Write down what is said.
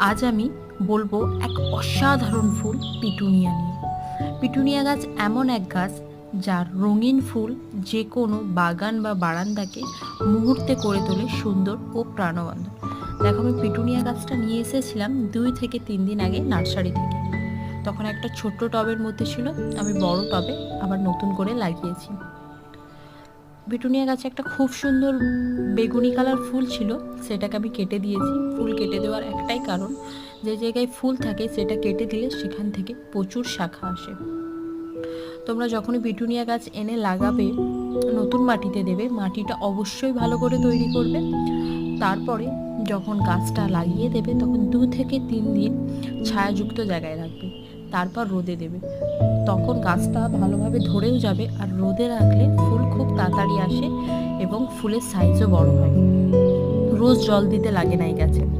আজ আমি বলব এক অসাধারণ ফুল পিটুনিয়া নিয়ে। পিটুনিয়া গাছ এমন এক গাছ যার রঙিন ফুল যে কোনো বাগান বা বারান্দাকে মুহূর্তে করে তোলে সুন্দর ও প্রাণবন্ত। দেখো, আমি পিটুনিয়া গাছটা নিয়ে এসেছিলাম দুই থেকে তিন দিন আগে নার্সারি থেকে। তখন একটা ছোট্ট টবের মধ্যে ছিল, আমি বড় টবে আবার নতুন করে লাগিয়েছি। পিটুনিয়া গাছে একটা খুব সুন্দর বেগুনি কালার ফুল ছিল, সেটাকে আমি কেটে দিয়েছি। ফুল কেটে দেওয়ার একটাই কারণ, যে জায়গায় ফুল থাকে সেটা কেটে দিলে সেখান থেকে প্রচুর শাখা আসে। তোমরা যখনই পিটুনিয়া গাছ এনে লাগাবে, নতুন মাটিতে দেবে, মাটিটা অবশ্যই ভালো করে তৈরি করবে। তারপরে যখন গাছটা লাগিয়ে দেবে, তখন দু থেকে তিন দিন ছায়াযুক্ত জায়গায় রাখবে। তারপর রোদে দেবে। তখন গাছটা ভালোভাবে ধরেও যাবে আর রোদে রাখলে ফুল খুব তাড়াতাড়ি আসে এবং ফুলের সাইজও বড় হয়। রোজ জল দিতে লাগে না এই গাছে।